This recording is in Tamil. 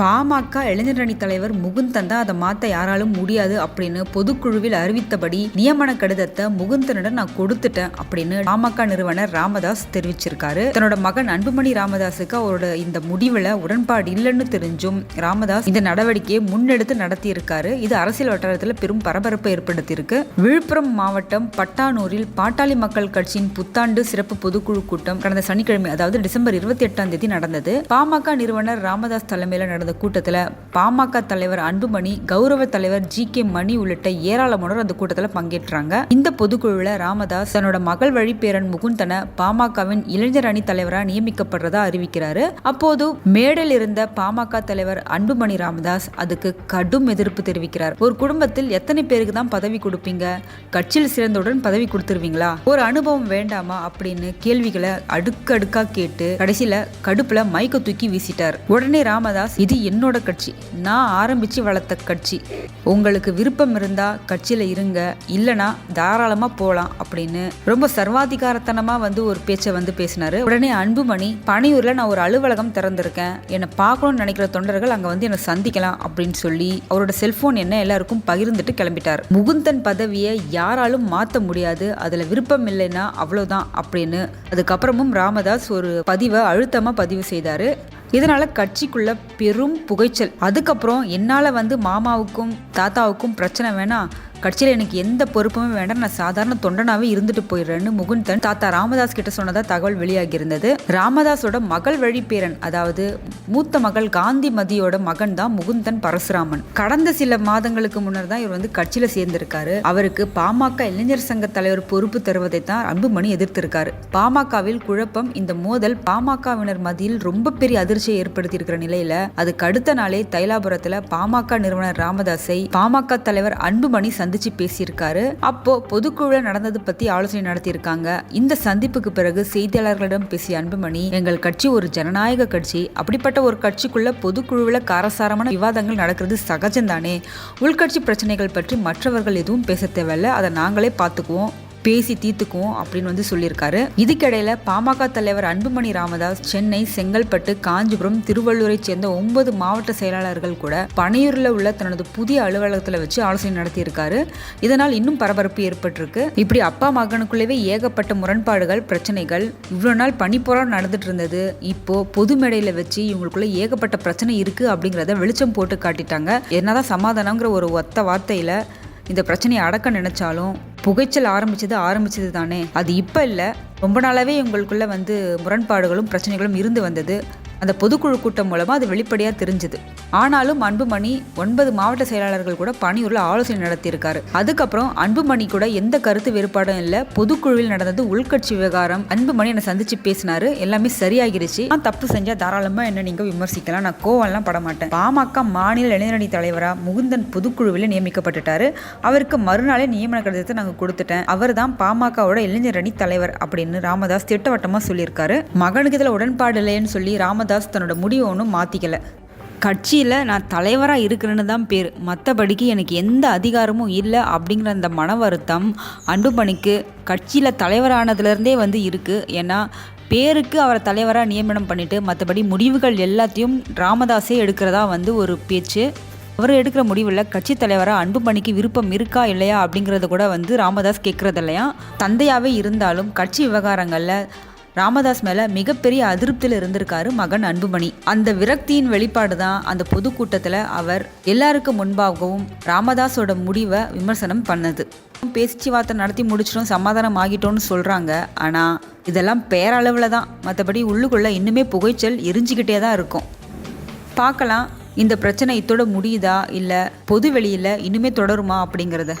பாமக இளைஞரணி தலைவர் முகுந்தன் தான் அதை மாத்த யாராலும் முடியாது அப்படின்னு பொதுக்குழுவில் அறிவித்தபடி நியமன கடிதத்தை முகுந்தனிடம் நான் கொடுத்துட்டேன் அப்படின்னு பாமக நிறுவனர் ராமதாஸ் தெரிவிச்சிருக்காரு. தன்னோட மகன் அன்புமணி ராமதாஸுக்கு அவரோட இந்த முடிவுல உடன்பாடு இல்லைன்னு தெரிஞ்சும் ராமதாஸ் இந்த நடவடிக்கையை முன்னெடுத்து நடத்தி இருக்காரு இது அரசியல் வட்டாரத்தில் பெரும் பரபரப்பை ஏற்படுத்தியிருக்கு. விழுப்புரம் மாவட்டம் பட்டானூரில் பாட்டாளி மக்கள் கட்சியின் புத்தாண்டு சிறப்பு பொதுக்குழு கூட்டம் கடந்த சனிக்கிழமை அதாவது டிசம்பர் இருபத்தி எட்டாம் தேதி நடந்தது. பாமக நிறுவனர் ராமதாஸ் தலைமையில் நடந்த கூட்டத்தில் பாமக தலைவர் அன்புமணி கௌரவ தலைவர் ஜி கே மணி உள்ளிட்ட ஏராளமானோர் அந்த கூட்டத்தில் பங்கேற்றாங்க. இந்த பொதுக்குழுவில் ராமதாஸ் தன்னோட மகள் வழி பேரன் முகுந்தனை பாமகவின் இளைஞர் அணி தலைவராக நியமிக்கப்படுறதா அறிவிக்கிறாரு. அப்போது மேடல் இருந்த பாமக தலைவர் அன்புமணி ராமதாஸ் அதுக்கு கடும் எதிர்ப்பு தெரிவிக்கிறார். ஒரு குடும்பத்தில் எத்தனை பேருக்கு தான் பதவி கொடுப்பீங்க? கட்சியில் சிறந்தவுடன் பதவி கொடுத்துருவீங்களா? ஒரு அனுபவம் வேண்டாமா? அப்படின்னு கேள்விகளை அடுக்கடுக்கா கேட்டு கடைசியில கடுப்புல மைக்க தூக்கி வீசிட்டார். உடனே ராமதாஸ் இது என்னோட கட்சி. நான் ஆரம்பித்து வளர்த்த கட்சி. உங்களுக்கு விருப்பம் இருந்தால் கட்சியில் இருங்க. இல்லைனா தாராளமாக போகலாம் அப்படின்னு ரொம்ப சர்வாதிகாரத்தனமாக வந்து ஒரு பேச்சை வந்து பேசினாரு. உடனே அன்புமணி பனையூரில் நான் ஒரு அலுவலகம் திறந்திருக்கேன். என்னை பார்க்கணும்னு நினைக்கிற தொண்டர்கள் அங்கே வந்து என்னை சந்திக்கலாம் அப்படின்னு சொல்லி அவரோட செல்ஃபோன் என்ன எல்லாருக்கும் பகிர்ந்துட்டு கிளம்பிட்டார். முகுந்தன் பதவியை யாராலும் மாற்ற முடியாது. அதில் விருப்பம் இல்லைன்னா அவ்வளோதான் அப்படின்னு. அதுக்கப்புறமும் ராமதாஸ் ஒரு பதிவை அழுத்தமாக பதிவு செய்தார். இதனால கட்சிக்குள்ள பெரும் புகைச்சல். அதுக்கப்புறம் என்னால வந்து மாமாவுக்கும் தாத்தாவுக்கும் பிரச்சனை வேணாம் கட்சியில் எனக்கு எந்த பொறுப்புமே வேண்டாம். நான் சாதாரண தொண்டனாவே இருந்துட்டு போயிடுறேன்னு முகுந்தன் தாத்தா ராமதாஸ் கிட்ட சொன்னதா தகவல் வெளியாகி இருந்தது ராமதாஸோட மகள் வழி பேரன் அதாவது மூத்த மகள் காந்திமதியோட மகன் தான் முகுந்தன் பரசுராமன். கடந்த சில மாதங்களுக்கு முன்னர் தான் இவர் வந்து கட்சியில சேர்ந்திருக்காரு. அவருக்கு பாமக இளைஞர் சங்க தலைவர் பொறுப்பு தருவதை தான் அன்புமணி எதிர்த்திருக்காரு. பாமகவில் குழப்பம் இந்த மோதல் பாமகவினர் மத்தியில் ரொம்ப பெரிய அதிர்ச்சியை ஏற்படுத்தி இருக்கிற நிலையில அதுக்கு அடுத்த நாளே தைலாபுரத்துல பாமக நிறுவனர் ராமதாஸை பாமக தலைவர் அன்புமணி சந்திச்சு பேசியிருக்காரு. அப்போ பொதுக்குழு நடந்தது பத்தி ஆலோசனை நடத்தியிருக்காங்க. இந்த சந்திப்புக்கு பிறகு செய்தியாளர்களிடம் பேசிய அன்புமணி எங்கள் கட்சி ஒரு ஜனநாயக கட்சி. அப்படிப்பட்ட ஒரு கட்சிக்குள்ள பொதுக்குழுவில் காரசாரமான விவாதங்கள் நடக்கிறது சகஜம்தானே. உள்கட்சி பிரச்சனைகள் பற்றி மற்றவர்கள் எதுவும் பேச தேவையில்ல. அதை நாங்களே பார்த்துக்குவோம். பேசி தீர்த்துக்குவோம் அப்படின்னு வந்து சொல்லியிருக்காரு. இதுக்கிடையில பாமக தலைவர் அன்புமணி ராமதாஸ் சென்னை செங்கல்பட்டு காஞ்சிபுரம் திருவள்ளூரை சேர்ந்த ஒன்பது மாவட்ட செயலாளர்கள் கூட பனையூரில் உள்ள தனது புதிய அலுவலகத்தில் வச்சு ஆலோசனை நடத்தியிருக்காரு. இதனால் இன்னும் பரபரப்பு ஏற்பட்டிருக்கு. இப்படி அப்பா மகனுக்குள்ளேயே ஏகப்பட்ட முரண்பாடுகள் பிரச்சனைகள் இவ்வளோ நாள் பனிப்போராக நடந்துட்டு இருந்தது. இப்போ பொது மேடையில் வச்சு இவங்களுக்குள்ள ஏகப்பட்ட பிரச்சனை இருக்கு அப்படிங்கிறத வெளிச்சம் போட்டு காட்டிட்டாங்க. என்னதான் சமாதானங்கிற ஒரு ஒத்த வார்த்தையில இந்த பிரச்சனையை அடக்க நினைச்சாலும் புகைச்சல் ஆரம்பிச்சது ஆரம்பிச்சது தானே. அது இப்போ இல்லை. ரொம்ப நாளாவே உங்களுக்குள்ள வந்து முரண்பாடுகளும் பிரச்சனைகளும் இருந்து வந்தது. அந்த பொதுக்குழு கூட்டம் மூலமாக அது வெளிப்படையாக தெரிஞ்சுது. ஆனாலும் அன்புமணி ஒன்பது மாவட்ட செயலாளர்கள் கூட பணியூரில் ஆலோசனை நடத்தியிருக்காரு. அதுக்கப்புறம் அன்புமணி கூட எந்த கருத்து வேறுபாடும் இல்லை பொதுக்குழுவில் நடந்தது உள்கட்சி விவகாரம் அன்புமணி என்னை சந்திச்சு பேசினாரு எல்லாமே சரியாகிருச்சு. நான் தப்பு செஞ்சால் தாராளமாக என்ன நீங்கள் விமர்சிக்கலாம் நான் கோவம்லாம் பட மாட்டேன். பாமக மாநில இளைஞரணி தலைவராக முகுந்தன் பொதுக்குழுவில் நியமிக்கப்பட்டுட்டாரு. அவருக்கு மறுநாளே நியமன கடிதத்தை நாங்கள் கொடுத்துட்டேன். அவர் தான் பாமகவோட இளைஞரணி தலைவர் அப்படின்னு ராமதாஸ் திட்டவட்டமாக சொல்லியிருக்காரு. மகனுக்கு இதில் உடன்பாடு இல்லைன்னு சொல்லி ராமதாஸ் தன்னோட முடிவை ஒன்றும் மாற்றிக்கல கட்சியில் நான் தலைவராக இருக்கிறேன்னு தான் பேர். மற்றபடிக்கு எனக்கு எந்த அதிகாரமும் இல்லை அப்படிங்கிற அந்த மன வருத்தம் அன்புமணிக்கு கட்சியில் தலைவரானதுலேருந்தே வந்து இருக்குது ஏன்னா பேருக்கு அவரை தலைவராக நியமனம் பண்ணிவிட்டு மற்றபடி முடிவுகள் எல்லாத்தையும் ராமதாஸே எடுக்கிறதா வந்து ஒரு பேச்சு. அவர் எடுக்கிற முடிவில் கட்சி தலைவராக அன்புமணிக்கு விருப்பம் இருக்கா இல்லையா அப்படிங்கிறத கூட வந்து ராமதாஸ் கேட்குறது இல்லையா தந்தையாகவே இருந்தாலும் கட்சி விவகாரங்களில் ராமதாஸ் மேல மிகப்பெரிய அதிருப்தியில் இருந்திருக்காரு மகன் அன்புமணி. அந்த விரக்தியின் வெளிப்பாடு தான் அந்த பொதுக்கூட்டத்தில் அவர் எல்லாருக்கும் முன்பாகவும் ராமதாஸோட முடிவை விமர்சனம் பண்ணது. பேச்சுவார்த்தை நடத்தி முடிச்சிடும் சமாதானம் ஆகிட்டோம்னு சொல்கிறாங்க ஆனால் இதெல்லாம் பேரளவில் தான். மற்றபடி உள்ளுக்குள்ளே இன்னுமே புகைச்சல் எரிஞ்சிக்கிட்டே தான் இருக்கும். பார்க்கலாம் இந்த பிரச்சனை இத்தோட முடியுதா? இல்லை பொது வெளியில் இன்னுமே தொடருமா அப்படிங்கிறத.